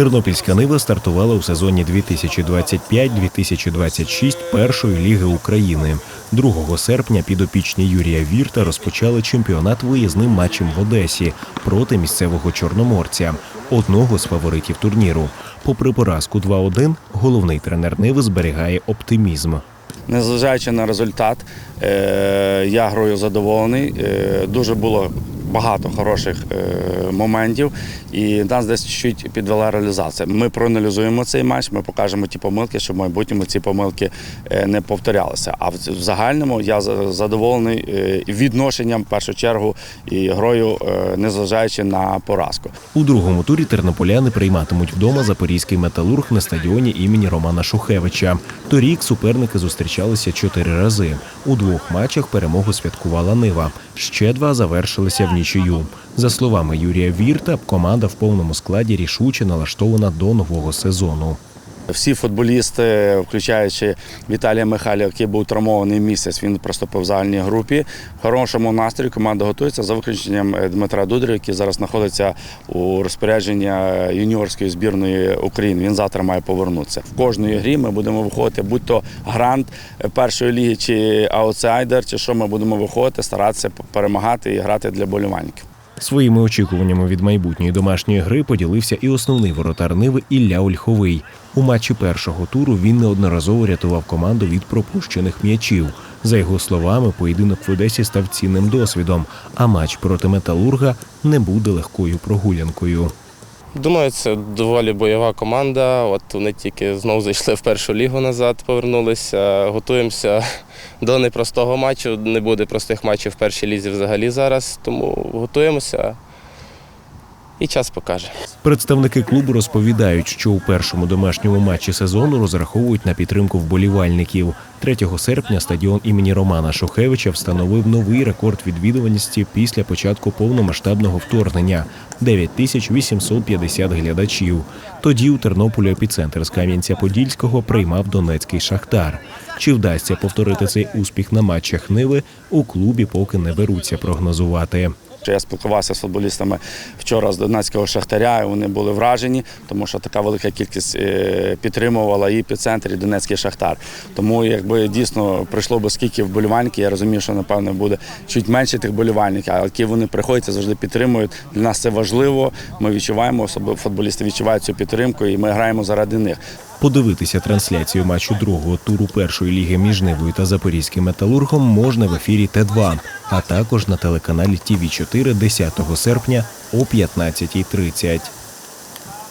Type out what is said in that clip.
Тернопільська Нива стартувала у сезоні 2025-2026 першої ліги України. 2 серпня підопічні Юрія Вірта розпочали чемпіонат виїзним матчем в Одесі проти місцевого чорноморця, одного з фаворитів турніру. Попри поразку 2-1, головний тренер Ниви зберігає оптимізм. Незважаючи на результат, е, я грою задоволений. Е, Дуже було багато хороших е, моментів, і нас десь чуть підвела реалізація. Ми проаналізуємо цей матч, ми покажемо ті помилки, щоб в майбутньому ці помилки е, не повторялися. А в загальному я за- задоволений е, відношенням в першу чергу і грою, незважаючи на поразку. У другому турі тернополяни прийматимуть вдома запорізький металург на стадіоні імені Романа Шухевича. Торік суперники зустрічалися чотири рази. У двох матчах перемогу святкувала Нива. Ще два завершилися в нічию. За словами Юрія Вірта, команда в повному складі рішуче налаштована до нового сезону. Всі футболісти, включаючи Віталія Михайлова, який був травмований місяць, він проступив в загальній групі. В хорошому настрої команда готується за виключенням е, Дмитра Дудря, який зараз знаходиться у розпорядженні е, юніорської збірної України. Він завтра має повернутися. В кожної грі ми будемо виходити, будь то грант е, першої ліги чи аутсайдер, чи що ми будемо виходити, старатися перемагати і грати для болівальників. Своїми очікуваннями від майбутньої домашньої гри поділився і основний воротар Ниви Ілля Ольховий. У матчі першого туру він неодноразово рятував команду від пропущених м'ячів. За його словами, поєдинок в Одесі став цінним досвідом, а матч проти металурга не буде легкою прогулянкою. Думаю, це доволі бойова команда. От вони тільки знову зайшли в першу лігу назад, повернулися. Готуємося до непростого матчу. Не буде простих матчів в першій лізі взагалі зараз, тому готуємося і час покаже. Представники клубу розповідають, що у першому домашньому матчі сезону розраховують на підтримку вболівальників. 3 серпня стадіон імені Романа Шухевича встановив новий рекорд відвідуваності після початку повномасштабного вторгнення 9850 глядачів. Тоді у Тернополі епіцентр з Кам'янця-Подільського приймав Донецький шахтар. Чи вдасться повторити цей успіх на матчах Ниви, у клубі поки не беруться прогнозувати. Я спілкувався з футболістами вчора з Донецького шахтаря, і вони були вражені, тому що така велика кількість е, підтримувала і епіцентр, і Донецький шахтар. Тому якби дійсно прийшло би скільки вболівальників, я розумію, що напевно буде чуть менше тих вболівальників, але які вони приходять, це завжди підтримують. Для нас це важливо. Ми відчуваємо, особливо футболісти відчувають цю підтримку, і ми граємо заради них. Подивитися трансляцію матчу другого туру першої ліги між Нивою та Запорізьким металургом можна в ефірі Т2, а також на телеканалі ТІВІ 4 10 серпня о 15.30.